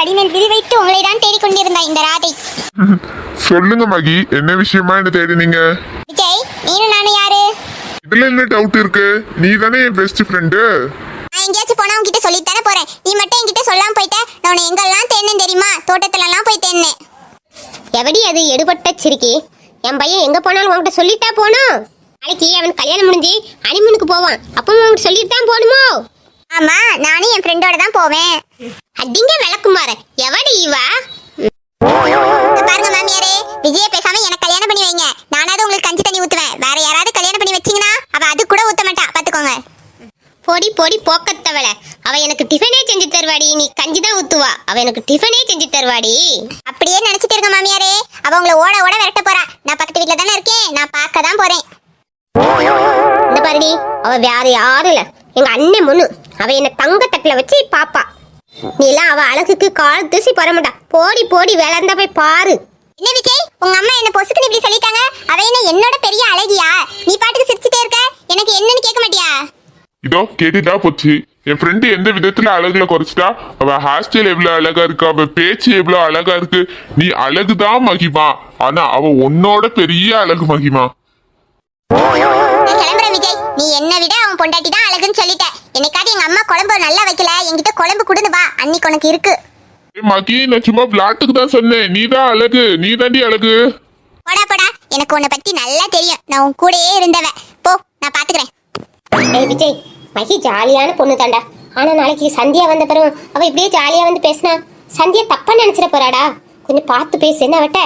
வடிமேல் விதி வைத்து உங்களை தான் தேடிக்கொண்டிருந்தா இந்த ராதை சொல்லுங்க மகி என்ன விஷயமா என்ன தேடினீங்க? விஜய் நீனும் நானும் யாரு? இதுல என்ன டவுட் இருக்கு? நீ தானே என் பெஸ்ட் ஃப்ரெண்டு நான் எங்கேயாச்சும் போனா உன்கிட்ட சொல்லிட்டு தானே போறேன். நீ மட்டும் என்கிட்ட சொல்லாம போயிட்ட. நான் உன்னை எங்கெல்லாம் தேடினேன் தெரியுமா? தோட்டத்துல எல்லாம் போய் தேடினேன். எவடி அது எடுபட்ட சிரிக்கி? என் பையன் எங்க போனாலும் உன்கிட்ட சொல்லிட்டா போகணும் நாளைக்கு அவன் கல்யாணம் முடிஞ்சு அனிமனுக்கு போவான். அப்போ உன்கிட்ட சொல்லிட்டு தான் போகணுமோ? ஆமா நானும் என் ஃப்ரெண்டோட தான் போவேன். அடிங்க விளக்குமாற. எவடி இவா? பாருங்க மாமியாரே விஜய பேசாம எனக்கு கல்யாணம் பண்ணி வைங்க. நானாவது உங்களுக்கு கஞ்சி தண்ணி ஊத்துவேன். வேற யாராவது கல்யாணம் பண்ணி வச்சீங்கன்னா அவ அது கூட ஊத்த மாட்டா. பாத்துக்கோங்க. பொடி பொடி போக்கத்தவள. அவ எனக்கு டிஃபனே செஞ்சு தருவாடி. நீ கஞ்சி தான் ஊத்துவா. அவ எனக்கு டிஃபனே செஞ்சு தருவாடி. அப்படியே நினைச்சிட்டு இருக்க மாமியாரே அவ உங்களை ஓட ஓட விரட்ட போறா. நான் பக்கத்து வீட்ல தானே இருக்கேன். நான் பார்க்க தான் போறேன். இந்த பாருடி அவ வேற யாரும் இல்ல. எங்க அண்ணன் முன்னு. அவ என்ன தங்க தட்டுல வச்சு பாப்பா. நீ எல்லாம் அவ அழகுக்கு கால் தூசி போற மாட்டா. போடி போடி வேலை போய் பாரு. என்ன விஜய் உங்க அம்மா என்ன பொசுக்குன்னு இப்படி சொல்லிட்டாங்க? அவ என்ன என்னோட பெரிய அழகியா? நீ பாட்டுக்கு சிரிச்சுட்டே இருக்க? எனக்கு என்னன்னு கேட்க மாட்டியா? இதோ கேட்டுட்டா போச்சு. என் ஃப்ரெண்டு எந்த விதத்துல அழகுல குறைச்சிட்டா? அவ ஹேர் ஸ்டைல் எவ்வளவு அழகா இருக்கு அவ பேச்சு எவ்வளவு அழகா இருக்கு. நீ அழகுதான் மகிமா. ஆனா அவ உன்னோட பெரிய அழகு மகிமா. நீ என்ன விட அவன் பொண்டாட்டி தான் அழகுன்னு சொல்லிட்ட. என்னைக்காவது எங்க அம்மா குழம்பு நல்லா வைக்கல என்கிட்ட குழம்பு கொடுன்னு வா. அன்னைக்கு உனக்கு இருக்கு. ஏய் மகி நான் சும்மா விளாட்டுக்கு தான் சொன்னேன். நீ தான் அழகு. நீ தாண்டி அழகு. போடா போடா. எனக்கு உன்னை பத்தி நல்லா தெரியும். நான் உன் கூடயே இருந்தவ போ நான் பாத்துக்கிறேன். ஏய் விஜய் மகி ஜாலியான பொண்ணு தாண்டா. ஆனா நாளைக்கு சந்தியா வந்த பிறகு அவ இப்படியே ஜாலியா வந்து பேசினா சந்தியா தப்பா நினைச்சிட போறாடா. கொஞ்சம் பார்த்து பேசு. என்ன அவட்ட?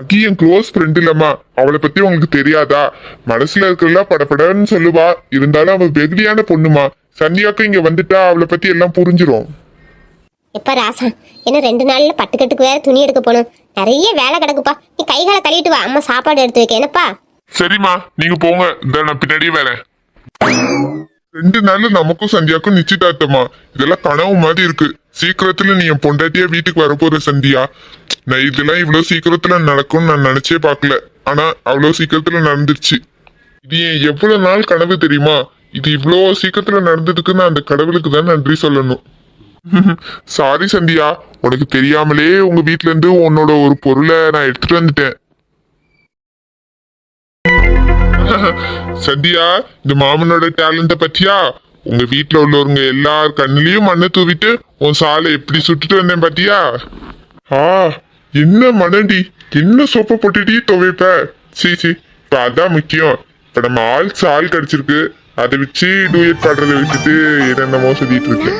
மகி என் க்ளோஸ் ஃப்ரெண்ட் இல்லம்மா. அவளை பத்தி உங்களுக்கு தெரியாதா? மனசுல இருக்கிறதா படபடன்னு சொல்லுவா. இருந்தாலும் அவ வெகுளியான பொண்ணுமா. சந்தியாக்கு இங்க வந்துட்டா அவளை பத்தி எல்லாம் புரிஞ்சிரும். எப்ப ராசா இன்னும் ரெண்டு நாள்ல பட்டுக்கட்டுக்கு வேற துணி எடுக்க போகணும். நிறைய வேலை கிடக்குப்பா. நீ கை காலை கழுவிட்டு வா. அம்மா சாப்பாடு எடுத்து வைக்க. என்னப்பா? சரிம்மா நீங்க போங்க. இந்த நான் பின்னாடியே வரேன். ரெண்டு நாள்ல நமக்கும் சந்தியாக்கும் நிச்சயதார்த்தமா. இதெல்லாம் கனவு மாதிரி இருக்கு. சீக்கிரத்துல நீ என் பொண்டாட்டியா வீட்டுக்கு வரப்போற சந்தியா? நான் இதெல்லாம் இவ்வளவு சீக்கிரத்துல நடக்கும்னு நான் நினைச்சே பார்க்கல. ஆனா அவ்வளவு சீக்கிரத்துல நடந்துருச்சு. இது என் எவ்வளவு நாள் கனவு தெரியுமா? இது இவ்வளோ சீக்கிரத்துல நடந்ததுக்கு நான் அந்த கடவுளுக்கு தான் நன்றி சொல்லணும். சாரி சந்தியா. உனக்கு தெரியாமலே உங்க வீட்ல இருந்து உன்னோட ஒரு பொருளை நான் எடுத்துட்டு வந்துட்டேன். சந்தியா இந்த மாமனோட டேலண்ட பத்தியா? உங்க வீட்ல உள்ளவங்க எல்லார் கண்ணிலையும் மண்ணை தூவிட்டு உன் சாலை எப்படி சுட்டுட்டு வந்தேன் பாத்தியா? ஆ என்ன மனடி என்ன சோப்பை போட்டுட்டி துவைப்ப சீ சீ இப்ப அதான் முக்கியம். இப்ப நம்ம ஆள் சால் கிடைச்சிருக்கு. அதை வச்சு டூயட் பாடுறதை விட்டுட்டு என்னென்னமோ சொல்லிட்டு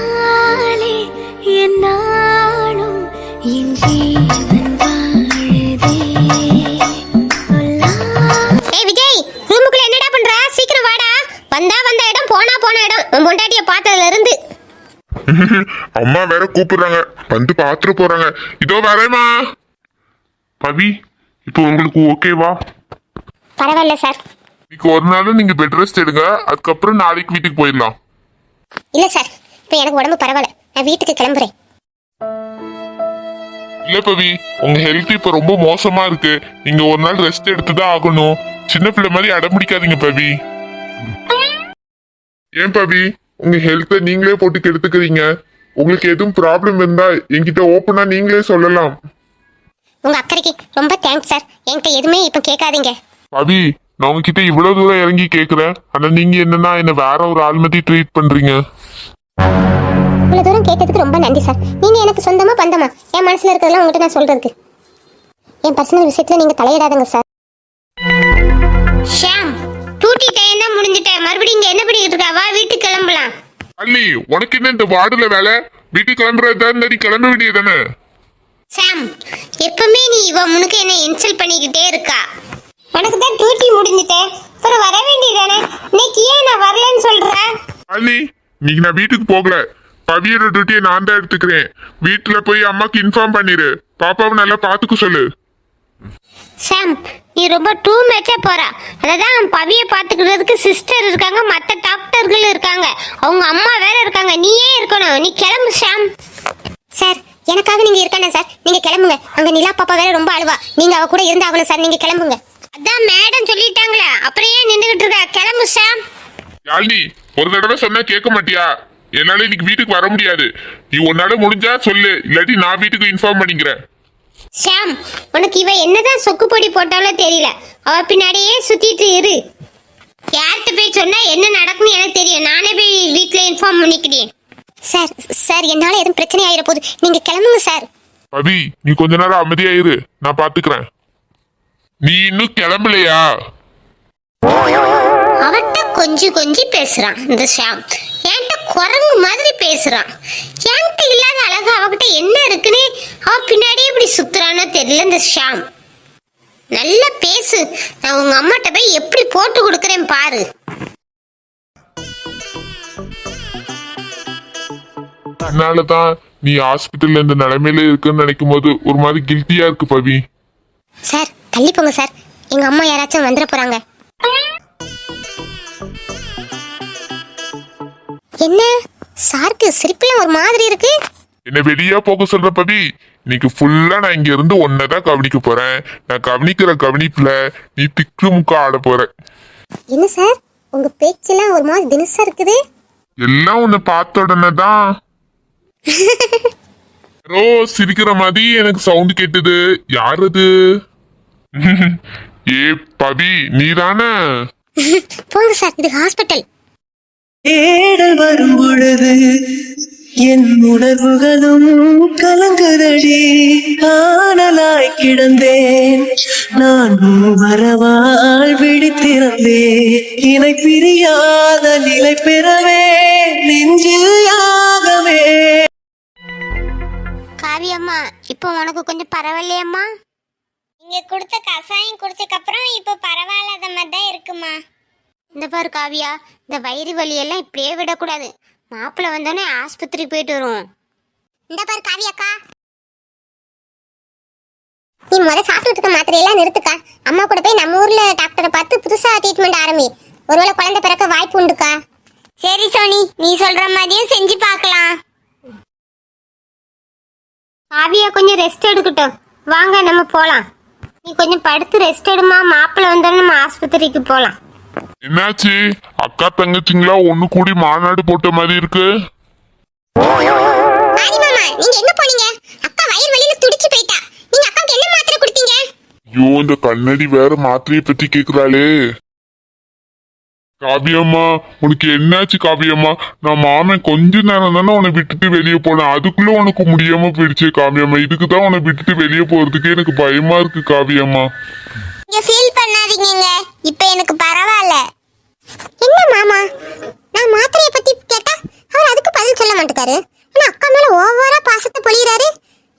ரூமுக்குள்ள என்னடா பண்ற? சீக்கிரம் வாடா. வந்தா வந்த போனா இடம். உன் பொண்டாட்டிய பார்த்ததுல இருந்து அம்மா வேற கூப்பிடுறாங்க. வந்து பாத்துட்டு போறாங்க. இதோ வரேம்மா. பவி இப்போ உங்களுக்கு ஓகேவா பரவாயில்ல சார் இன்னைக்கு ஒரு நாள் நீங்க பெட் ரெஸ்ட் எடுங்க. அதுக்கப்புறம் நாளைக்கு வீட்டுக்கு போயிடலாம். இல்ல சார் இப்போ எனக்கு உடம்பு பரவாயில்ல. நான் வீட்டுக்கு கிளம்புறேன். இல்ல பவி. உங்க ஹெல்த் இப்ப ரொம்ப மோசமா இருக்கு. நீங்க ஒரு நாள் ரெஸ்ட் எடுத்து தான் ஆகணும். சின்ன பிள்ளை மாதிரி அடம் பிடிக்காதீங்க பவி. ஏன் பவி உங்க ஹெல்த்தை நீங்களே போட்டு கெடுத்துக்கிறீங்க. உங்களுக்கு எதுவும் ப்ராப்ளம் இருந்தா என்கிட்ட ஓப்பனா நீங்களே சொல்லலாம். உங்க அக்கறைக்கு ரொம்ப தேங்க்ஸ் சார் என்கிட்ட எதுவுமே இப்போ கேட்காதீங்க. பவி நான் உங்ககிட்ட இவ்வளவு தூரம் இறங்கி கேக்குறேன் ஆனா நீங்க என்னன்னா என்ன வேற ஒரு ஆள் மாதிரி ட்ரீட் பண்றீங்க. இவ்வளவு தூரம் கேட்டதுக்கு ரொம்ப நன்றி சார் நீங்க எனக்கு சொந்தமா பந்தமா? என் மனசுல இருக்கிறதெல்லாம் உங்ககிட்ட நான் சொல்றதுக்கு. என் பர்சனல் விஷயத்துல நீங்க தலையிடாதீங்க சார் ஷாம் டூட்டி டைம் தான் முடிஞ்சிட்டேன். மறுபடியும் இங்க என்ன பண்ணிட்டு இருக்கா? வா வீட்டுக்கு கிளம்பலாம். அள்ளி உனக்கு என்ன இந்த வார்டுல வேலை? வீட்டுக்கு கிளம்புறது தான் கிளம்ப வேண்டியதானே சாம் இவ முனுக்கு என்ன இன்சல்ட் பண்ணிக்கிட்டே இருக்கா. உனக்கு தான் டியூட்டி முடிஞ்சுட்டே. அப்புறம் வர வேண்டியதானே இன்னைக்கு ஏன் நான் வரலன்னு சொல்றேன் அண்ணி இன்னைக்கு நான் வீட்டுக்கு போகல. பவியோட டியூட்டியை நான் தான் எடுத்துக்கிறேன். வீட்டுல போய் அம்மாக்கு இன்ஃபார்ம் பண்ணிரு. பாப்பாவை நல்லா பாத்துக்க சொல்லு. சாம் நீ ரொம்ப டூ மேட்சா போறா. அதான் பவிய பாத்துக்கிறதுக்கு சிஸ்டர் இருக்காங்க மத்த டாக்டர்கள் இருக்காங்க. அவங்க அம்மா வேற இருக்காங்க நீயே இருக்கணும். நீ கிளம்பு சாம் சார் எனக்காக நீங்க இருக்கணும் சார் நீங்க கிளம்புங்க. அங்க நிலா பாப்பா வேற ரொம்ப அழுவா. நீங்க அவ கூட இருந்தாகணும் சார் நீங்க கிளம்புங்க. அதான் மேடம் சொல்லிட்டாங்களே. அப்புறம் ஏன் நின்றுகிட்டு இருக்க? கிளம்பு சாம் யாழ்னி ஒரு தடவை சொன்னா கேட்க மாட்டியா? என்னால இன்னைக்கு வீட்டுக்கு வர முடியாது. நீ உன்னால முடிஞ்சா சொல்லு. இல்லாட்டி நான் வீட்டுக்கு இன்ஃபார்ம் பண்ணிக்கிறேன். ஷாம் உனக்கு இவ என்னதான் சொக்கு பொடி போட்டாலும் தெரியல. அவ பின்னாடியே சுத்திட்டு இரு. யார்கிட்ட போய் சொன்னா என்ன நடக்கும்னு எனக்கு தெரியும். நானே போய் வீட்ல இன்ஃபார்ம் பண்ணிக்கிறேன். சார் சார் என்னால எதுவும் பிரச்சனை ஆயிர போகுது நீங்க கிளம்புங்க சார். பவி நீ கொஞ்ச நேரம் அமைதியா இரு. நான் பாத்துக்கிறேன். நீ இன்னும் கிளம்பலையா? அவட்ட கொஞ்சி கொஞ்சி பேசுறான் இந்த ஷாம். என்கிட்ட குரங்கு மாதிரி பேசுறான். என்கிட்ட இல்லாத அழகு அவகிட்ட என்ன இருக்குன்னு அவ பின்னாடியே இப்படி சுத்துறானோ தெரியல இந்த ஷாம் நல்லா பேசு. நான் உங்க அம்மாட்ட போய் எப்படி போட்டு கொடுக்குறேன் பாரு. அதனாலதான் நீ ஹாஸ்பிட்டல்ல இந்த நிலைமையில இருக்குன்னு நினைக்கும் போது ஒரு மாதிரி கில்ட்டியா இருக்கு பவி. சார் தள்ளி போங்க சார். எங்க அம்மா யாராச்சும் வந்துட போறாங்க. என்ன? சாருக்கு சிரிப்புலாம் ஒரு மாதிரி இருக்கு. என்ன வெளியா போக சொல்ற பவி இன்னைக்கு ஃபுல்லா நான் இங்க இருந்து ஒன்னதான் கவனிக்க போறேன். நான் கவனிக்கிற கவனிப்புல நீ திக்கு முக்க ஆட போற. என்ன சார்? உங்க பேச்செல்லாம் ஒரு மாதிரி தினசா இருக்குது. எல்லாம் உன்னை பார்த்த உடனே தான். யாரோ சிரிக்கிற மாதிரி எனக்கு சவுண்ட் கேட்டது. யார் அது? ஏ பவி நீதானே? போங்க சார் இது ஹாஸ்பிட்டல் தேடல் வரும் பொழுது என் உணர்வுகளும் கலங்குதடி. காணலாய் கிடந்தேன். நான் வரவால் விழித்திருந்தேன். இணை பிரியாத நிலை பெறவே நெஞ்சில் யாகவே காவியம்மா இப்போ உனக்கு கொஞ்சம் பரவாயில்லையம்மா? நீங்க கொடுத்த கசாயம் குடிச்சதுக்கு அப்புறம் இப்ப பரவாயில்லாத மாதிரி தான் இருக்குமா? இந்த பாரு காவியா இந்த வயிறு வலியெல்லாம் இப்படியே விடக்கூடாது. மாப்பிள்ளை வந்தோடனே ஆஸ்பத்திரி போயிட்டு வருவோம். இந்த பாரு காவியாக்கா. நீ முத சாப்பிட்டு இருக்க மாத்திரையெல்லாம் நிறுத்துக்கா. அம்மா கூட போய் நம்ம ஊர்ல டாக்டரை பார்த்து புதுசா ட்ரீட்மெண்ட் ஆரம்பி. ஒருவேளை குழந்தை பிறக்க வாய்ப்பு உண்டுக்கா? சரி சோனி. நீ சொல்ற மாதிரியும் செஞ்சு பார்க்கலாம். காவியா கொஞ்சம் ரெஸ்ட் எடுக்கட்டும். வாங்க நம்ம போலாம். நீ கொஞ்சம் படுத்து ரெஸ்ட் எடுமா மாப்பிள்ளை வந்தோடனே நம்ம ஆஸ்பத்திரிக்கு போலாம். என்னாச்சு? அக்கா தங்கச்சிங்களா ஒண்ணு கூடி மாநாடு போட்ட மாதிரி இருக்கு. ஐயோ இந்த கண்ணடி வேற மாத்திரையை பத்தி கேக்குறாளே. காவியம்மா உனக்கு என்னாச்சு காவியம்மா? நான் மாமன் கொஞ்ச நேரம் தானே உன்னை விட்டுட்டு வெளியே போனேன். அதுக்குள்ள உனக்கு முடியாம போயிடுச்சு காவியம்மா. இதுக்கு தான் உன்னை விட்டுட்டு வெளியே போறதுக்கு எனக்கு பயமா இருக்கு காவியம்மா. நீங்க ஃபீல் பண்ணாதீங்கங்க. இப்போ எனக்கு பரவாயில்ல. என்ன மாமா? நான் மாத்திரையை பத்தி கேட்டா அவர் அதுக்கு பதில் சொல்ல மாட்டேக்காரு. ஆனா அக்கா மேல ஓவரா பாசத்தை பொழியறாரு.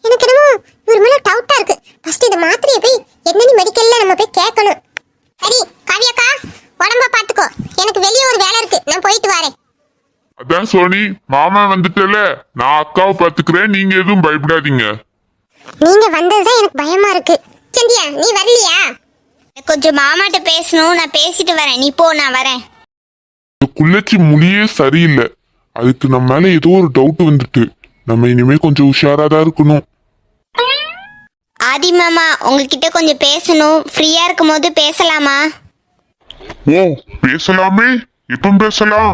எனக்கு என்னமோ இவர் மேல டவுட்டா இருக்கு. ஃபர்ஸ்ட் இந்த மாத்திரையை போய் என்னன்னு மெடிக்கல்ல நம்ம போய் கேட்கணும். சரி காவியக்கா உடம்ப பாத்துக்கோ. எனக்கு வெளியே ஒரு வேலை இருக்கு. நான் போயிட்டு வரேன். அதான் சோனி மாமா வந்துட்டல. நான் அக்காவை பாத்துக்கிறேன். நீங்க எதுவும் பயப்படாதீங்க. நீங்க வந்ததுதான் எனக்கு பயமா இருக்கு. சந்தியா நீ வரலையா? கொஞ்சம் மாமாட்ட பேசணும். நான் பேசிட்டு வரேன். நீ போ நான் வரேன். குள்ளச்சி மொழியே சரியில்லை. அதுக்கு நம்ம மேல ஏதோ ஒரு டவுட் வந்துட்டு. நம்ம இனிமே கொஞ்சம் உஷாரா தான் இருக்கணும். ஆதி மாமா உங்ககிட்ட கொஞ்சம் பேசணும். ஃப்ரீயா இருக்கும் போது பேசலாமா? ஓ பேசலாமே. எப்ப பேசலாம்?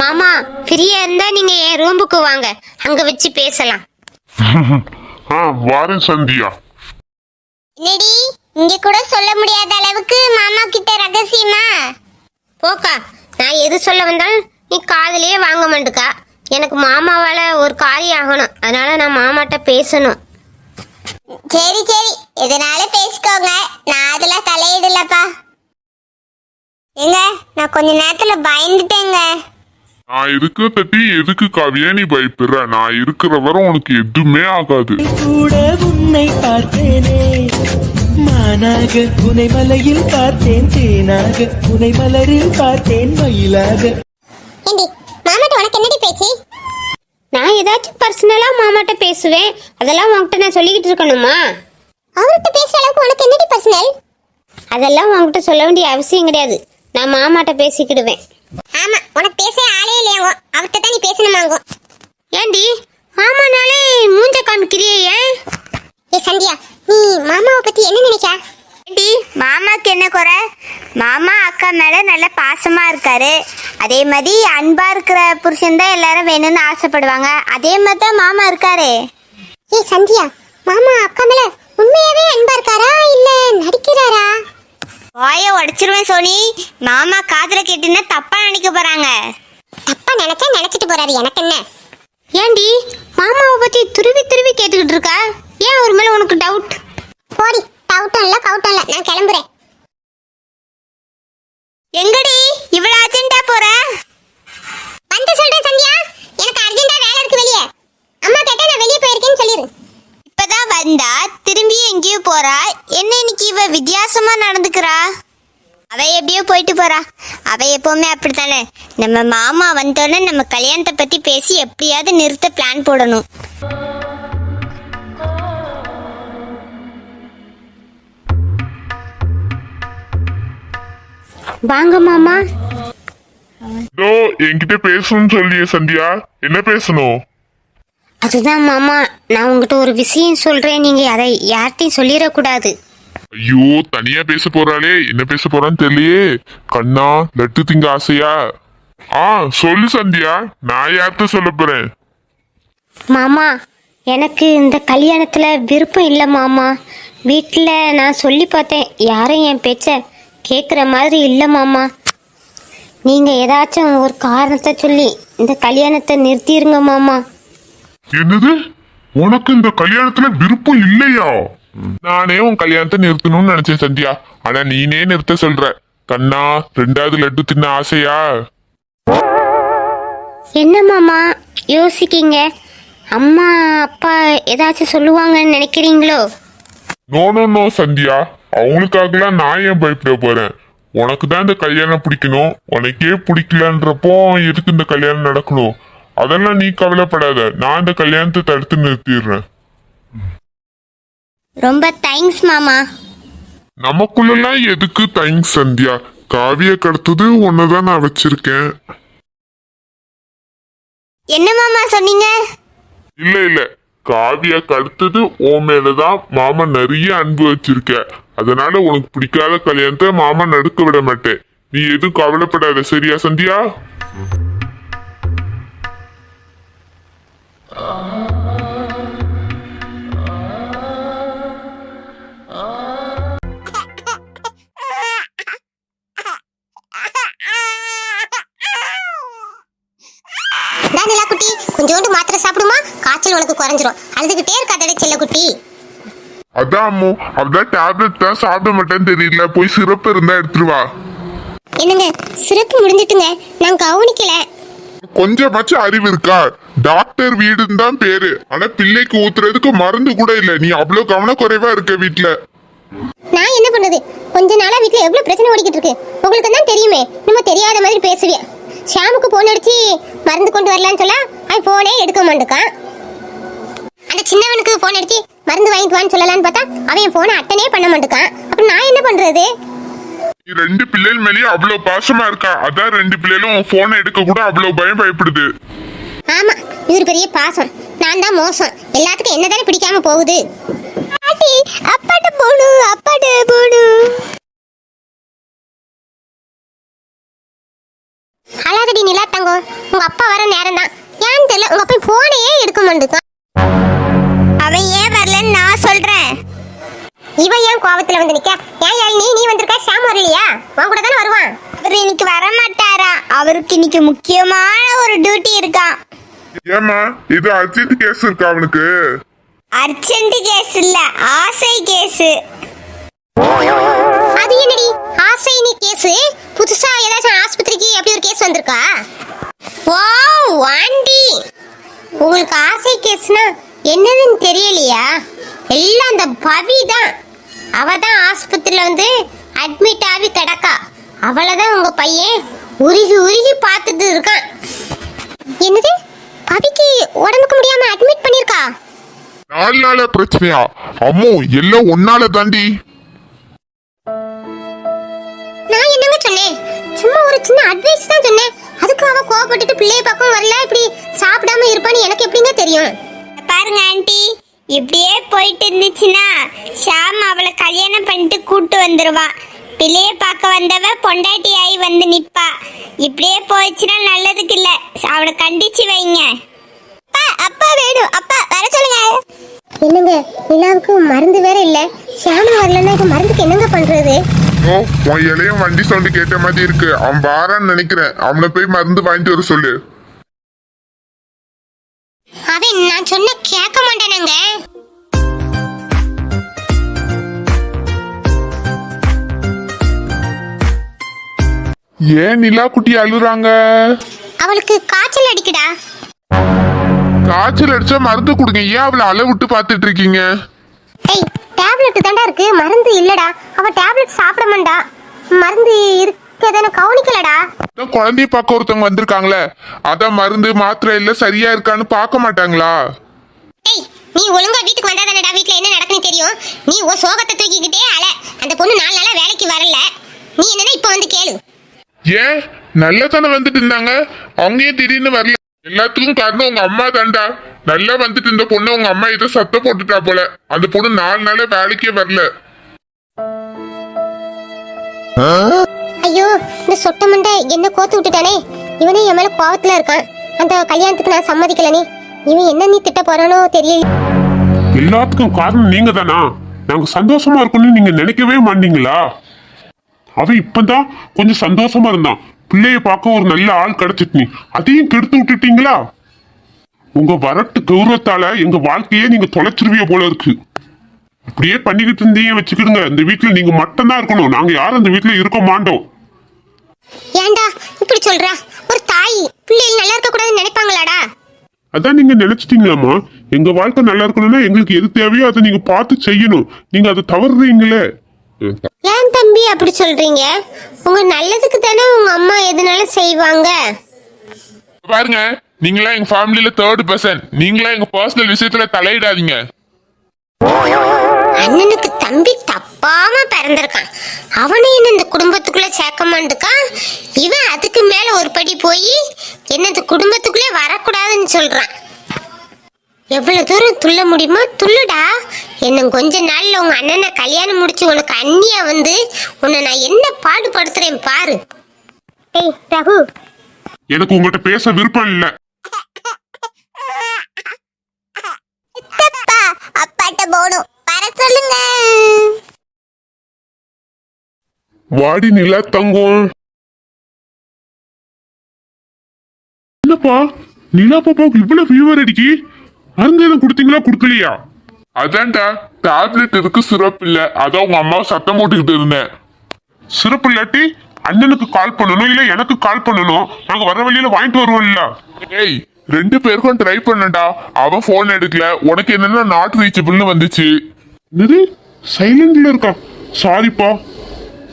மாமா ஃப்ரீயா இருந்தா நீங்க என் ரூமுக்கு வாங்க. அங்க வச்சு பேசலாம். ஆ வாரேன் சந்தியா. என்னடி இங்க கூட சொல்ல முடியாத அளவுக்கு மாமா கிட்ட ரகசியமா? போக்கா நான் எது சொல்ல வந்தாலும் நீ காதுலயே வாங்க மாட்டுக்கா. எனக்கு மாமாவால ஒரு காரியம் ஆகணும். அதனால நான் மாமாட்ட பேசணும். சரி சரி. எதனால பேசிக்கோங்க. நான் அதெல்லாம் தலையிடலப்பா. ஏங்க நான் கொஞ்ச நேரத்துல பயந்துட்டேங்க. நான் இருக்கிற தட்டி எதுக்கு காவியா நீ பயப்படுற? நான் இருக்கிற வரை உனக்கு எதுவுமே ஆகாது. கூட உன்னை பார்த்தேனே. மானாக மலையில் பார்த்தேன் தேனாக மலரில் பார்த்தேன் மயிலாக. ஏண்டி மாமாட்ட உனக்கு என்னடி பேச்சு? நான் ஏதாச்சும் பர்சனலாக மாமாட்ட பேசுவேன். அதெல்லாம் உன்கிட்ட நான் சொல்லிக்கிட்டு இருக்கணுமா? அவர்கிட்ட பேசுற அளவுக்கு உனக்கு என்னடி பர்சனல் அதெல்லாம் உன்கிட்ட சொல்ல வேண்டிய அவசியம் கிடையாது. நான் மாமாட்ட பேசிக்கிடுவேன். ஆமா உனக்கு பேச ஆளே இல்லையாங்கோ. அவர்கிட்ட தான் நீ பேசணுமாங்கோ. ஏண்டி? மாமானாலே மூஞ்ச காமிக்கிறியே? ஏன் ஏ சந்தியா நீ மாமாவை பத்தி என்ன நினைக்கா? ஏண்டி மாமாக்கு என்ன குறை? மாமா அக்கா மேல நல்ல பாசமா இருக்காரு. அதே மாதிரி அன்பா இருக்கிற புருஷன் தான் எல்லாரும் வேணும்னு ஆசைப்படுவாங்க. அதே மாதிரி தான் மாமா இருக்காரு. ஏ சந்தியா மாமா அக்கா மேல உண்மையாவே அன்பா இருக்காரா இல்ல நடிக்கிறாரா? வாய உடைச்சிருவேன் சோனி. மாமா காதுல கேட்டுன்னா தப்பா நினைக்க போறாங்க. தப்பா நினைச்சா நினைச்சிட்டு போறாரு எனக்கு என்ன? ஏண்டி மாமாவை பத்தி துருவி துருவி கேட்டுக்கிட்டு இருக்கா? ஏன் அவர் மேல உனக்கு டவுட் போடி டவுட்டும் இல்ல கவுட்டும் இல்ல நான் கிளம்புறேன். எங்கடி? இவ்வளவு அர்ஜென்ட்டா போற? வந்து சொல்றேன் சந்தியா எனக்கு அர்ஜென்ட்டா வேலை இருக்கு வெளியே. அம்மா கேட்டா நான் வெளியே போயிருக்கேன்னு சொல்லிரு. இப்பதான் வந்தா திரும்பி எங்கேயோ போறா. என்ன இன்னைக்கு இவ வித்தியாசமா நடந்துக்கிறா? அவ எப்படியோ போயிட்டு போறா. அவ எப்பவுமே அப்படித்தானே? நம்ம மாமா வந்தோடனே நம்ம கல்யாணத்தை பத்தி பேசி எப்படியாவது நிறுத்த பிளான் போடணும். வாங்க மாமா. இதோ என்கிட்ட பேசணும்னு சொல்லியே சந்தியா. என்ன பேசணும்? அதுதான் மாமா நான் உங்ககிட்ட ஒரு விஷயம் சொல்றேன். நீங்க அதை யார்கிட்டையும் சொல்லிடக்கூடாது. ஐயோ தனியா பேச போறாளே. என்ன பேச போறான்னு தெரியலையே. கண்ணா லட்டு திங்க ஆசையா? ஆ சொல்லு சந்தியா. நான் யார்கிட்ட சொல்ல போறேன்? மாமா எனக்கு இந்த கல்யாணத்துல விருப்பம் இல்லை மாமா. வீட்டில் நான் சொல்லி பார்த்தேன். யாரும் என் பேச்ச கேட்குற மாதிரி இல்லை மாமா. நீங்கள் ஏதாச்சும் ஒரு காரணத்தை சொல்லி இந்த கல்யாணத்தை நிறுத்திடுங்க மாமா. என்னது? உனக்கு இந்த கல்யாணத்துல விருப்பம் இல்லையா? நானே உன் கல்யாணத்தை நிறுத்தணும்னு நினைச்சேன் சந்தியா. ஆனா நீனே நிறுத்த சொல்ற. கண்ணா ரெண்டாவது லட்டு தின்ன ஆசையா? என்ன மாமா யோசிக்கீங்க? அம்மா அப்பா ஏதாச்சும் சொல்லுவாங்கன்னு நினைக்கிறீங்களோ? No no no Sandhya. அவங்களுக்காகலாம் நான் ஏன் பயப்பட போறேன்? உனக்கு தான் இந்த கல்யாணம் பிடிக்கணும். உனக்கே பிடிக்கலன்றப்போ எதுக்கு இந்த கல்யாணம் நடக்கணும்? அதெல்லாம் நீ கவலைப்படாத. நான் இந்த கல்யாணத்தை தடுத்து நிறுத்திடுறேன். ரொம்ப தேங்க்ஸ் மாமா. நமக்குள்ளெல்லாம் எதுக்கு தேங்க்ஸ் சந்தியா? காவிய கடத்தது ஒன்னதான் நான் வச்சிருக்கேன். என்ன மாமா சொன்னீங்க? இல்ல இல்ல. காவியா கடுத்தது உன் மேலதான் மாமன் நிறைய அன்பு வச்சிருக்க. அதனால உனக்கு பிடிக்காத கல்யாணத்தை மாமன் நடுக்க விட மாட்டேன். நீ எதுவும் கவலைப்படாத சரியா சந்தியா? கொஞ்சோண்டு மாத்திரை சாப்பிடுமா? காய்ச்சல் உனக்கு குறைஞ்சிரும். அழுதுகிட்டே இருக்காதடே செல்ல குட்டி. அதான் அம்மு அதான் டேப்லெட் தான் சாப்பிட மாட்டேன்னு தெரியல. போய் சிறப்பு இருந்தா எடுத்துட்டு வா. என்னங்க சிறப்பு முடிஞ்சிட்டுங்க. நான் கவனிக்கல. கொஞ்சமாச்சும் அறிவு இருக்கா டாக்டர் வீடுன்னு தான் பேரு. ஆனா பிள்ளைக்கு ஊத்துறதுக்கு மருந்து கூட இல்ல. நீ அவ்வளவு கவனக்குறைவா இருக்க வீட்ல. நான் என்ன பண்ணது? கொஞ்ச நாளா வீட்ல எவ்வளவு பிரச்சனை ஓடிக்கிட்டு இருக்கு உங்களுக்கு தான் தெரியுமே. நம்ம தெரியாத மாதிரி பேசுவியா. ஷாமுக்கு போன் அடிச்சு மருந்து கொண்டு வரலான்னு சொல்ல அவன் போனே எடுக்க மாட்டேக்கான். அந்த சின்னவனுக்கு போன் அடிச்சு மருந்து வாங்கிட்டு வான்னு சொல்லலான்னு பார்த்தா அவன் என் போனை அட்டனே பண்ண மாட்டேக்கான். அப்புறம் நான் என்ன பண்றது? ரெண்டு பிள்ளைகள் மேலேயே அவ்வளவு பாசமா இருக்கா? அதான் ரெண்டு பிள்ளைகளும் போனை எடுக்க கூட அவ்வளவு பயம் பயப்படுது ஆமா இவர் பெரிய பாசம். நான் தான் மோசம். எல்லாத்துக்கும் என்னதானே பிடிக்காம போகுது? பாட்டி அப்பாட்ட போணும் அப்பாட்ட போணும் அழாதடி நிலா தங்கோ உங்க அப்பா வர நேரம் தான். ஏன்னு தெரியல உங்க அப்பா போனையே எடுக்க மாட்டேங்க அவன் ஏன் வரலன்னு நான் சொல்றேன். இவன் ஏன் கோவத்துல வந்து நிக்க? ஏன் நீ நீ வந்திருக்க? ஷாம் வரலையா? உன் கூட தானே வருவான். அவர் இன்னைக்கு வர மாட்டாரா அவருக்கு இன்னைக்கு முக்கியமான ஒரு டியூட்டி இருக்கான். ஏமா இது அர்ஜென்ட் கேஸ் இருக்கா அவனுக்கு? அர்ஜென்ட் கேஸ் இல்ல ஆசை கேஸ். அது என்னடி? ஆசைனி கேஸ்? புதுசா ஏதாச்சும் ஆஸ்பத்திரிக்கு அப்படி ஒரு கேஸ் வந்திருக்கா? Oh aunty. உங்களுக்கு ஆசை கேஸ்னா என்னதுன்னு தெரியலையா? எல்லாம் அந்த பவி தான். அவ தான் ஆஸ்பத்திரியில் வந்து அட்மிட் ஆகி கிடக்கா. அவளை தான் உங்க பையன் உருகி உருகி பார்த்துட்டு இருக்கான். என்னது? பவிக்கு உடம்புக்கு முடியாம அட்மிட் பண்ணிருக்கா நாலு நாள பிரச்சனையா? அம்மோ எல்லாம் ஒன்னால தாண்டி. நான் என்னங்க சொன்னேன்? சும்மா ஒரு சின்ன அட்வைஸ் தான் சொன்னேன். அதுக்கு அவ கோவப்பட்டுட்டு பிள்ளைய பக்கம் வரல. இப்படி சாப்பிடாம இருப்பான்னு எனக்கு எப்படிங்க தெரியும்? பாருங்க ஆண்டி. இப்படியே போயிட்டு இருந்துச்சுன்னா ஷாம் அவளை கல்யாணம் பண்ணிட்டு கூட்டு வந்துருவா. பிள்ளைய பார்க்க வந்தவ பொண்டாட்டி ஆகி வந்து நிப்பா. இப்படியே போயிடுச்சுன்னா நல்லதுக்கு இல்ல. அவளை கண்டிச்சு வைங்க. அப்பா அப்பா வேணும். அப்பா வர சொல்லுங்க. என்னங்க நிலாவுக்கு மருந்து வேற இல்ல. ஷியாமா வரலன்னா இப்ப மருந்துக்கு என்னங்க பண்றது? ஓ உன் இளையும் வண்டி சவுண்டு கேட்ட மாதிரி இருக்கு. அவன் வாரான்னு நினைக்கிறேன். அவனை போய் மருந்து வாங்கிட்டு வர சொல்லு. அவன் நான் சொன்ன கேட்க மாட்டானுங்க. ஏன் நிலா குட்டி அழுறாங்க? அவளுக்கு காய்ச்சல் அடிக்குடா. காய்ச்சல் அடிச்சா மருந்து கொடுங்க. ஏன் அவளை அழ விட்டு பார்த்துட்டு இருக்கீங்க? ஏய் டேப்லெட் தாண்டா இருக்கு. மருந்து இல்லடா. அவ டேப்லெட் சாப்பிட மாட்டா. மருந்து இருக்கதான கவனிக்கலடா. அதான் குழந்தைய பார்க்க ஒருத்தவங்க வந்திருக்காங்களே. அதான் மருந்து மாத்திரை இல்ல சரியா இருக்கான்னு பார்க்க மாட்டாங்களா? ஏய் நீ ஒழுங்கா வீட்டுக்கு வந்தாதானடா வீட்ல என்ன நடக்குன்னு தெரியும். நீ உன் சோகத்தை தூக்கிக்கிட்டே அல. அந்த பொண்ணு நாலு நாளா வேலைக்கு வரல. நீ என்னன்னா இப்போ வந்து கேளு. ஏன்? நல்லா தானே வந்துட்டு இருந்தாங்க. அவங்க ஏன் திடீர்னு வரல? எல்லாத்துக்கும் காரணம் உங்க அம்மா தான்டா. நல்லா வந்துட்டு இருந்த பொண்ணு உங்க அம்மா ஏதோ சத்தம் போட்டுட்டா போல. அந்த பொண்ணு நாலு நாளா வேலைக்கே வரல. ஐயோ இந்த சொட்ட மண்டை என்ன கோத்து விட்டுட்டானே? இவனே என் மேல கோவத்துல இருக்கான். அந்த கல்யாணத்துக்கு நான் சம்மதிக்கலனே இவன் என்ன நீ திட்ட போறானோ தெரியல. எல்லாத்துக்கும் காரணம் நீங்க தானா நாங்க சந்தோஷமா இருக்கணும்னு நீங்க நினைக்கவே மாட்டீங்களா? அவன் இப்பதான் கொஞ்சம் சந்தோஷமா இருந்தான். பிள்ளைய பார்க்க ஒரு நல்ல ஆள் கிடைச்சிட்டு நீ. அதையும் கெடுத்து விட்டுட்டீங்களா? உங்க வரட்டு கௌரவத்தால எங்க வாழ்க்கையே நீங்க தொலைச்சிருவிய போல இருக்கு. அப்படியே பண்ணிக்கிட்டு இருந்தீங்க வச்சுக்கிடுங்க. இந்த வீட்டுல நீங்க மட்டும்தான் இருக்கணும். நாங்க யாரும் அந்த வீட்டுல இருக்க மாட்டோம். ஏன்டா இப்படி சொல்றா? ஒரு தாய் பிள்ளைகள் நல்லா இருக்க கூடாதுன்னு நினைப்பாங்களாடா? அதான் நீங்க நினைச்சிட்டீங்களாமா எங்க வாழ்க்கை நல்லா இருக்கணும்னா எங்களுக்கு எது தேவையோ அதை நீங்க பார்த்து செய்யணும். நீங்க அதை தவறுறீங்களே. ஏன் தம்பி அப்படி சொல்றீங்க? உங்க நல்லதுக்கு தானே உங்க அம்மா எதுனாலும் செய்வாங்க? பாருங்க நீங்களா எங்க ஃபேமிலியில தேர்ட் பர்சன் நீங்களா எங்க பர்சனல் விஷயத்துல தலையிடாதீங்க. அண்ணனுக்கு தம்பி தப்பாம பிறந்திருக்கான். அவனை என்ன இந்த குடும்பத்துக்குள்ள சேர்க்க மாட்டுக்கான் இவன் அதுக்கு மேல ஒரு படி போய் என்ன இந்த குடும்பத்துக்குள்ளே வரக்கூடாதுன்னு சொல்றான். எவ்வளவு தூரம் துள்ள முடியுமோ? துள்ளுடா. இன்னும் கொஞ்ச நாள்ல உங்க அண்ணனை கல்யாணம் முடிச்சு உனக்கு அண்ணியா வந்து உன்னை நான் என்ன பாடுபடுத்துறேன் பாரு. ஏய் ரகு. எனக்கு உங்கள்கிட்ட பேச விருப்பம் இல்லை. அப்பா அப்பாட்ட போகணும் வர சொல்லுங்க. வாடி நிலா தங்கம். என்னப்பா? நிலா பாப்பாவுக்கு இவ்வளவு ஃபீவர் அடிக்கி? மருந்து எதுவும் கொடுத்தீங்களா கொடுக்கலையா? அதான்டா டேப்லெட் இருக்கு சிறப்பு இல்ல. அதான் உங்க அம்மா சத்தம் போட்டுக்கிட்டு இருந்தேன். சிரப் இல்லாட்டி அண்ணனுக்கு கால் பண்ணணும் இல்ல எனக்கு கால் பண்ணணும். நாங்க வர வழியில வாங்கிட்டு வருவோம் இல்ல? ஏய் ரெண்டு பேருக்கும் ட்ரை பண்ணடா. அவன் ஃபோன் எடுக்கல. உனக்கு என்னன்னா நாட் ரீச்சபிள்னு வந்துச்சு. என்னது சைலண்ட்ல இருக்கா? சாரிப்பா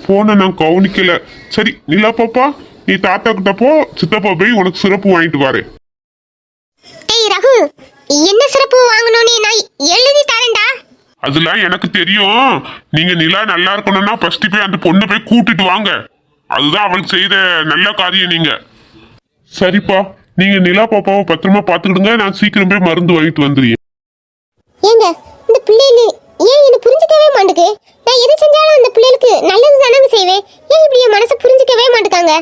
போனை நான் கவனிக்கல. சரி நிலா பாப்பா. நீ தாத்தா கிட்ட போ. சித்தப்பா போய் உனக்கு சிறப்பு வாங்கிட்டு வரேன். ஏய் ரகு என்ன சிறப்பு வாங்கணும்னு நான் எழுதி தரேன்டா. அதெல்லாம் எனக்கு தெரியும். நீங்க நிலா நல்லா இருக்கணும்னா ஃபர்ஸ்ட் போய் அந்த பொண்ணை போய் கூட்டிட்டு வாங்க. அதுதான் அவளுக்கு செய்த நல்ல காரியம் நீங்க. சரிப்பா. நீங்க நிலா பாப்பாவை பத்திரமா பாத்துக்கிடுங்க நான் சீக்கிரம் போய் மருந்து வாங்கிட்டு வந்துடுறேன். ஏங்க இந்த என்ன புரிஞ்சுக்கவே மாட்டுக்கு. நான் எது செஞ்சாலும் அந்த பிள்ளைகளுக்கு நல்லது தானங்க செய்வேன். ஏன் இப்படி என் மனசை புரிஞ்சுக்கவே மாட்டுக்காங்க?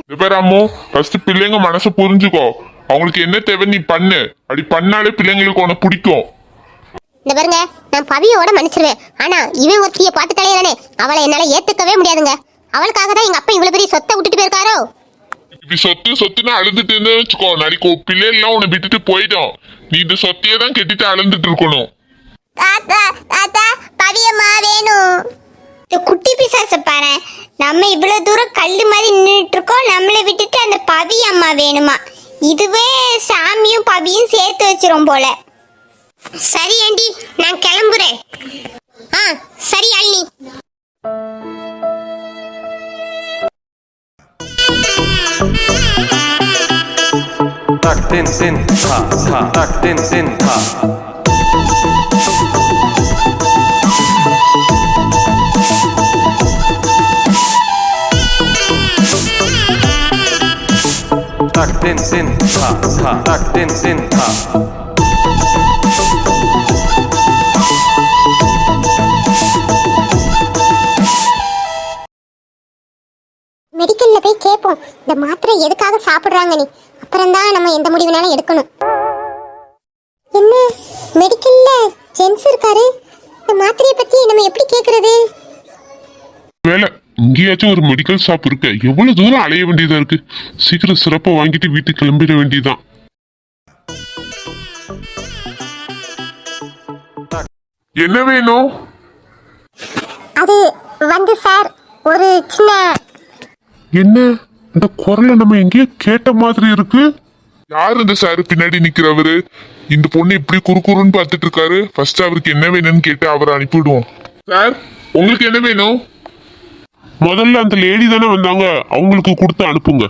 அம்மு ஃபர்ஸ்ட் பிள்ளைங்க மனசை புரிஞ்சுக்கோ. அவங்களுக்கு என்ன தேவை நீ பண்ணு. அப்படி பண்ணாலே பிள்ளைங்களுக்கு உனக்கு பிடிக்கும். இந்த பாருங்க நான் பவியோட மன்னிச்சிருவேன். ஆனா இவன் ஒருத்திய பார்த்துட்டாலே தானே. அவளை என்னால ஏத்துக்கவே முடியாதுங்க. அவளுக்காக தான் எங்க அப்பா இவ்வளவு பெரிய சொத்தை விட்டுட்டு போயிருக்காரோ? இப்படி சொத்து சொத்துன்னு அழுதுட்டு இருந்தே வச்சுக்கோ. நாளைக்கு உன் பிள்ளைகள்லாம் உன்னை விட்டுட்டு போயிடும். நீ இந்த சொத்தையே தான் கெட்டிட்டு அழுந்துட்டு இருக்கணும். தாத்தா தாத்தா பவியம்மா வேணும் இந்த குட்டி பிசாச பாரு நம்ம இவ்வளவு தூரம் கல்லு மாதிரி நின்றுட்டு இருக்கோம் நம்மளை விட்டுட்டு அந்த பவி அம்மா வேணுமா? இதுவே சாமியும் பவியும் சேர்த்து வச்சிரும் போல. சரி ஆண்டி நான் கிளம்புறேன். ஆ சரி அண்ணி Tak tin tin ha ha. Tak tin tin ha. Tin tin ta ta tak tin tin ta. மெடிக்கல்ல போய் கேட்போம் இந்த மாத்திரை எதுக்காக சாப்பிடுறாங்க நீ? அப்புறம் தான் நம்ம எந்த முடிவுனாலும் எடுக்கணும். என்ன? மெடிக்கல்ல ஜென்ஸ் இருக்காரு? இந்த மாத்திரையை பத்தி நம்ம எப்படி கேக்குறது? வேலை. இங்கேயாச்சும் ஒரு மெடிக்கல் ஷாப் இருக்கு. எவ்வளவு தூரம் அலைய வேண்டியதா இருக்கு? சீக்கிரம் சிறப்பா வாங்கிட்டு வீட்டுக்கு கிளம்பிட வேண்டியதுதான். என்ன வேணும்? அது வந்து சார் ஒரு சின்ன என்ன? இந்த குரலை நம்ம எங்கேயோ கேட்ட மாதிரி இருக்கு. யார் இந்த சார் பின்னாடி நிக்கிறவரு? இந்த பொண்ணு இப்படி குறுகுறுன்னு பார்த்துட்டு இருக்காரு. ஃபர்ஸ்ட் அவருக்கு என்ன வேணும்னு கேட்டு அவரை அனுப்பிவிடுவோம். சார் உங்களுக்கு என்ன வேணும்? முதல்ல அந்த லேடி தானே வந்தாங்க. அவங்களுக்கு கொடுத்து அனுப்புங்க.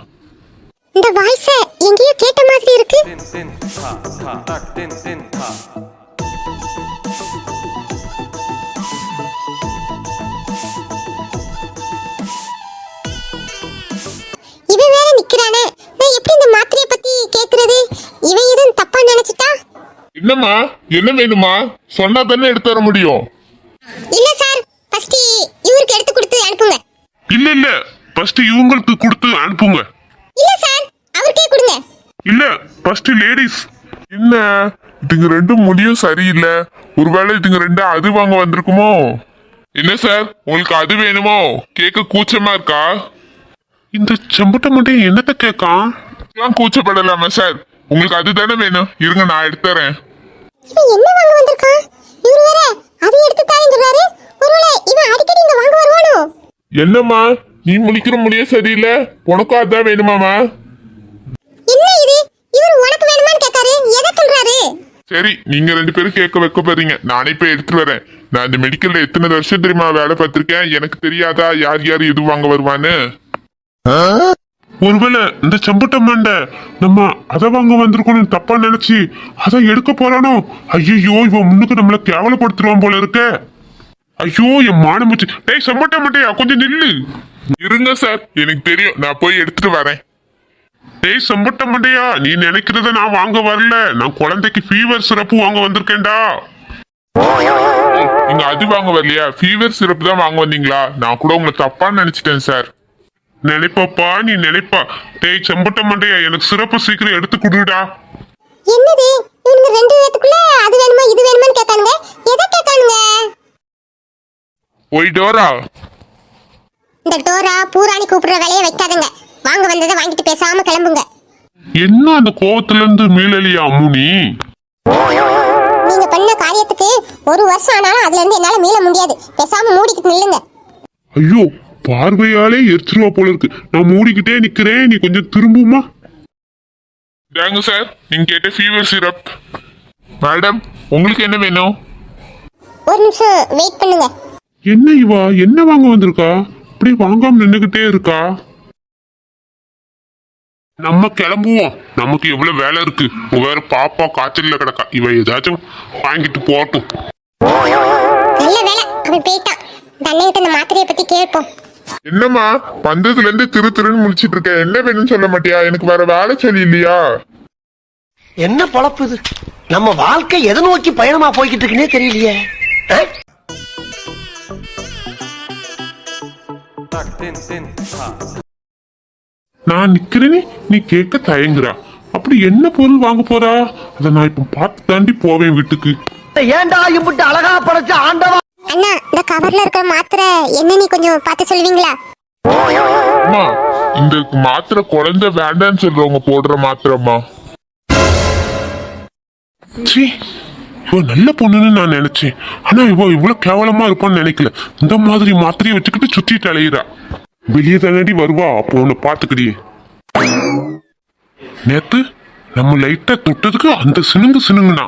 இந்த வாய்ஸ எங்கேயோ கேட்ட மாதிரி இருக்கு. இவன் வேற நிக்கிறானே. நான் எப்படி இந்த மாத்திரையை பத்தி கேக்குறது? இவன் எதுவும் தப்பா நினைச்சிட்டா? என்னம்மா? என்ன வேணுமா? சொன்னா தானே எடுத்து வர முடியும். இல்ல சார். ஃபர்ஸ்ட் இவருக்கு எடுத்து கொடுத்து அனுப்புங்க. இல்ல இல்ல. ஃபர்ஸ்ட் இவங்களுக்கு கொடுத்து அனுப்புங்க. இல்ல சார் அவருக்கே கொடுங்க. இல்ல ஃபர்ஸ்ட் லேடிஸ் என்ன? இதுங்க ரெண்டும் முடியும் சரியில்லை. ஒருவேளை இதுங்க ரெண்டும் அது வாங்க வந்திருக்குமோ? என்ன சார் உங்களுக்கு அது வேணுமோ? கேட்க கூச்சமா இருக்கா? இந்த செம்பட்ட மட்டும் என்னத்த கேட்கான் கூச்சப்படலாமா சார் உங்களுக்கு அதுதானே வேணும். இருங்க நான் எடுத்து தரேன் இவன் என்ன வாங்க வந்திருக்கான்? இவரு வேற அது எடுத்து தாரேன்னு சொல்றாரு. ஒருவேளை இவன் அடிக்கடி இங்க வாங்க வருவானோ? என்னம்மா? நீ முழிக்கிற முடிய சரியில்லை. உனக்கும் அதான் வேணுமாமா என்ன இது? இவர் உனக்கு வேணுமான்னு கேட்காரு. எதை சொல்றாரு? சரி நீங்க ரெண்டு பேரும் கேட்க வைக்க போறீங்க நானே போய் எடுத்துட்டு வரேன். நான் இந்த மெடிக்கல்ல எத்தனை வருஷம் தெரியுமா வேலை பார்த்திருக்கேன்? எனக்கு தெரியாதா? யார் யார் எது வாங்க வருவான்னு? ஒருவேளை இந்த செம்பட்ட மண்டை நம்ம அதை வாங்க வந்திருக்கோம்னு தப்பா நினைச்சு அதை எடுக்க போறானோ? ஐயோ இவன் முன்னுக்கு நம்மள கேவலப்படுத்துருவான் போல இருக்க. ஐயோ என் மானம் வச்சு டேய் செம்பட்ட மண்டையா கொஞ்சம் நில்லு. இருங்க சார். எனக்கு தெரியும். நான் போய் எடுத்துட்டு வரேன். டேய் செம்பட்ட மண்டையா நீ நினைக்கிறத நான் வாங்க வரல. நான் குழந்தைக்கு ஃபீவர் சிறப்பு வாங்க வந்திருக்கேன்டா. நீங்க அது வாங்க வரலையா? ஃபீவர் சிறப்பு தான் வாங்க வந்தீங்களா? நான் கூட உங்களை தப்பா நினைச்சிட்டேன் சார். நினைப்பப்பா நீ நினைப்பா. டேய் செம்பட்ட மண்டையா எனக்கு சிறப்பு சீக்கிரம் எடுத்து கொடுடா. என்னது? இவங்க ரெண்டு பேத்துக்குள்ள அது வேணுமா இது வேணுமான்னு கேட்கானுங்க? எதை கேட்கானுங்க? Y Dora. இந்த டோரா பூராணி கூப்பிடுற வேலையை வைக்காதுங்க. வாங்க வந்ததை வாங்கிட்டு பேசாம கிளம்புங்க. என்ன அந்த கோவத்துல இருந்து மீளலியா அம்முனி நீங்க பண்ண காரியத்துக்கு ஒரு வருஷம் ஆனாலும் அதுல இருந்து என்னால மீள முடியாது. பேசாம மூடிக்கிட்டு நில்லுங்க. ஐயோ பார்வையாலே எரிச்சிருவா போல இருக்கு. நான் மூடிக்கிட்டே நிக்கிறேன். நீ கொஞ்சம் திரும்புமா? இதாங்க சார் நீங்க கேட்ட ஃபீவர் சிரப் மேடம் உங்களுக்கு என்ன வேணும்? ஒரு நிமிஷம் வெயிட் பண்ணுங்க. என்ன இவா? என்ன வாங்க வந்திருக்கா? இப்படி வாங்காம நின்னுகிட்டே இருக்கா? நம்ம கிளம்புவோம். நமக்கு எவ்வளவு வேலை இருக்கு. வேற பாப்பா காய்ச்சல்ல கிடக்கா. இவ ஏதாச்சும் வாங்கிட்டு போட்டும் நல்ல வேலை. அவன் போயிட்டான் இந்த அண்ணன்கிட்ட இந்த மாத்திரையை பத்தி கேட்போம். என்னம்மா? வந்ததுல இருந்து திரு திருன்னு முழிச்சிட்டு இருக்க என்ன வேணும்னு சொல்ல மாட்டியா? எனக்கு வேற வேலை சொல்லி இல்லையா என்ன பொழப்பு இது? நம்ம வாழ்க்கை எதை நோக்கி பயணமா போய்கிட்டு இருக்குன்னே தெரியலையே. நான் நிக்கிறேனே நீ கேட்க தயங்குறா. அப்படி என்ன பொருள் வாங்க போறா? அதை நான் இப்ப பார்த்து தாண்டி போவேன் வீட்டுக்கு. ஏன்டா இம்புட்டு அழகா படைச்ச ஆண்டவா? அண்ணா இந்த கவர்ல இருக்கிற மாத்திரை என்ன நீ கொஞ்சம் பார்த்து சொல்லுவீங்களா அம்மா இந்த மாத்திரை குழந்தை வேண்டான்னு சொல்றவங்க போடுற மாத்திரம்மா. சீ இவ நல்ல பொண்ணுன்னு நான் நினைச்சேன். ஆனா இவ இவ்வளவு கேவலமா இருப்பான்னு நினைக்கல. இந்த மாதிரி மாத்திரையை வச்சுக்கிட்டு சுத்திட்டு அலையிறா. வெளியே தானடி வருவா? அப்போ உன்னை பாத்துக்கிடி நேத்து நம்ம லைட்டா தொட்டதுக்கு அந்த சினுங்கு சினுங்குனா.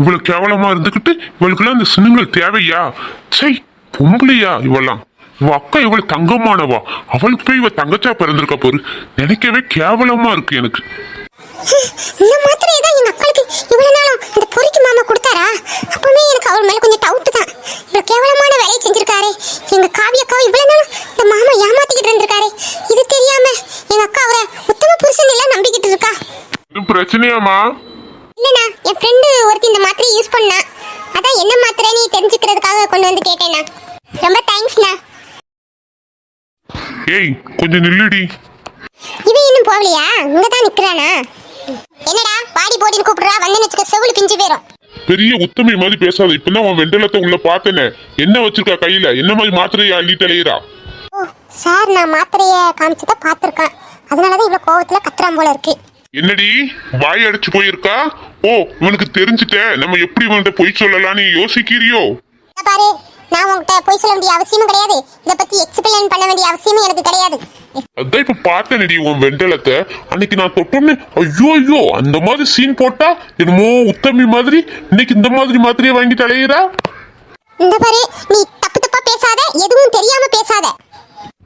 இவ்வளவு கேவலமா இருந்துகிட்டு இவளுக்கெல்லாம் அந்த சினுங்கள் தேவையா? சை பொம்பளையா இவெல்லாம். இவ அக்கா இவ்வளவு தங்கமானவா? அவளுக்கு போய் இவ தங்கச்சா பிறந்திருக்க போரு. நினைக்கவே கேவலமா இருக்கு எனக்கு இந்த மாத்திரையை தான் எங்க அக்காளுக்கு இவ்வளவு நாளும் அந்த பொறிக்கு மாமா கொடுத்தாரா? அப்பவுமே எனக்கு அவர் மேல கொஞ்சம் டவுட் தான். இவ்வளவு கேவலமான வேலையை செஞ்சிருக்காரு. எங்க காவிய அக்காவை இவ்வளவு நாளும் இந்த மாமா ஏமாத்திக்கிட்டு இருந்திருக்காரு. இது தெரியாம எங்க அக்கா அவரை உத்தம புருஷன் எல்லாம் நம்பிக்கிட்டு இருக்கா? இது பிரச்சனையாமா இல்லண்ணா என் ஃப்ரெண்டு ஒருத்தி இந்த மாத்திரையை யூஸ் பண்ணா. அதான் என்ன மாத்திரைன்னு தெரிஞ்சுக்கிறதுக்காக கொண்டு வந்து கேட்டேண்ணா. ரொம்ப தேங்க்ஸ்ண்ணா ஏய் கொஞ்சம் நில்லுடி. இவன் இன்னும் போகலையா? இங்க தான் நிக்கிறானா? என்னடா பாடி போடின்னு கூப்பிடுறா வந்து வச்சுக்க செவுளு பிஞ்சு போயிரும். பெரிய உத்தமை மாதிரி பேசாத. இப்பதான் உன் வெண்டலத்தை உள்ள பார்த்தனே. என்ன வச்சிருக்கா கையில? என்ன மாதிரி மாத்திரையை அள்ளிட்டு அலையிறா சார் நான் மாத்திரைய காமிச்சத பார்த்துருக்கேன். அதனாலதான் இவ்வளவு கோவத்துல கத்துறான் போல இருக்கு. என்னடி? வாய் அடிச்சு போயிருக்கா? ஓ இவனுக்கு தெரிஞ்சுட்ட நம்ம எப்படி இவன்கிட்ட பொய் சொல்லலாம்னு யோசிக்கிறியோ? பாரு நான் உங்ககிட்ட போய் சொல்ல வேண்டிய அவசியமும் கிடையாது. இத பத்தி எக்ஸ்பிளைன் பண்ண வேண்டிய அவசியமும் எனக்கு கிடையாது. அதான் இப்ப பார்த்தேனடி உன் வெண்டலத்தை அன்னைக்கு நான் தொட்டோன்னு ஐயோ ஐயோ அந்த மாதிரி சீன் போட்டா என்னமோ உத்தமி மாதிரி இன்னைக்கு இந்த மாதிரி மாதிரியே வாங்கிட்டு அலையிறா இந்த பாரு நீ தப்பு தப்பா பேசாத எதுவும் தெரியாம பேசாத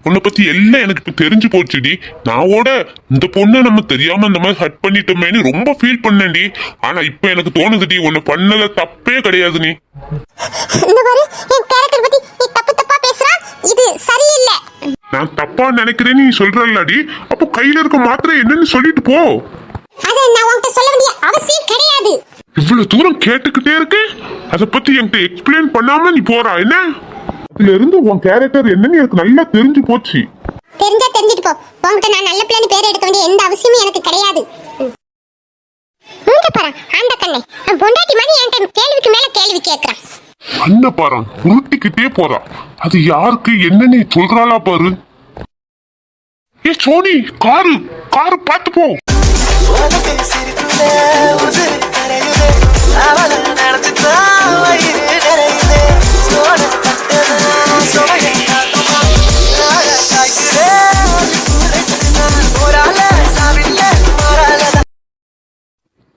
உன்னை பத்தி எல்லாம் எனக்கு இப்ப தெரிஞ்சு போச்சுடி. நான் ஓட இந்த பொண்ணை நம்ம தெரியாம இந்த மாதிரி ஹட் பண்ணிட்டோமேன்னு ரொம்ப ஃபீல் பண்ணேன்டி. ஆனா இப்ப எனக்கு தோணுதுடி உன்னை பண்ணல தப்பே கிடையாது நீ நான் தப்பா நினைக்கிறேன்னு நீ சொல்றல்லடி. அப்போ கையில இருக்க மாத்திரை என்னன்னு சொல்லிட்டு போ. அத நான் உன்கிட்ட சொல்ல வேண்டிய அவசியம் கிடையாது. இவ்வளவு தூரம் கேட்டுக்கிட்டே இருக்கு? அத பத்தி என்கிட்ட எக்ஸ்பிளைன் பண்ணாம நீ போறா என்ன? அதுல இருந்து உன் கேரக்டர் என்னன்னு எனக்கு நல்லா தெரிஞ்சு போச்சு. தெரிஞ்சா தெரிஞ்சுட்டு போ. உன்கிட்ட நான் நல்ல பிள்ளைன்னு பேர் எடுக்க வேண்டிய எந்த அவசியமும் எனக்கு கிடையாது. மூஞ்ச பாரு ஆண்ட கண்ணே. பொண்டாட்டி மாதிரி என்கிட்ட கேள்விக்கு மேல கேள்வி கேட்கறான் அண்ண பாரு உருட்டிக்கிட்டே போறா. அது யாருக்கு என்னன்னு சொல்றாளா பாரு. ஏ சோனி காரு காரு பார்த்து போ.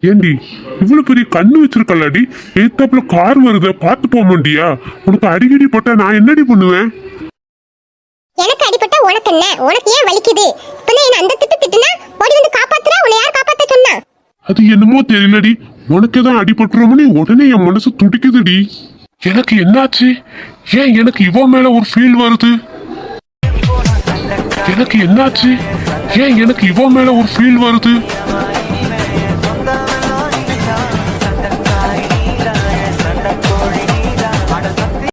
ஏண்டி இவ்வளவு பெரிய கண்ணு வச்சிருக்கலாடி ஏத்தாப்புல கார் வருத பார்த்து போக மாட்டியா உனக்கு அடிக்கடி போட்டா நான் என்னடி பண்ணுவேன்? எனக்கு அடிபட்டா உனக்கு என்ன? உனக்கு ஏன் வலிக்குது? இப்ப என்ன அந்த திட்டு திட்டுனா ஓடி வந்து காப்பாத்துறா உன்னை யார் காப்பாத்த சொன்னா? அது என்னமோ தெரியலடி. உனக்கு தான் அடிபட்டுறோம்னு உடனே என் மனசு துடிக்குதுடி. எனக்கு என்னாச்சு? ஏன் எனக்கு இவ மேல ஒரு ஃபீல் வருது? எனக்கு என்னாச்சு? ஏன் எனக்கு இவ மேல ஒரு ஃபீல் வருது?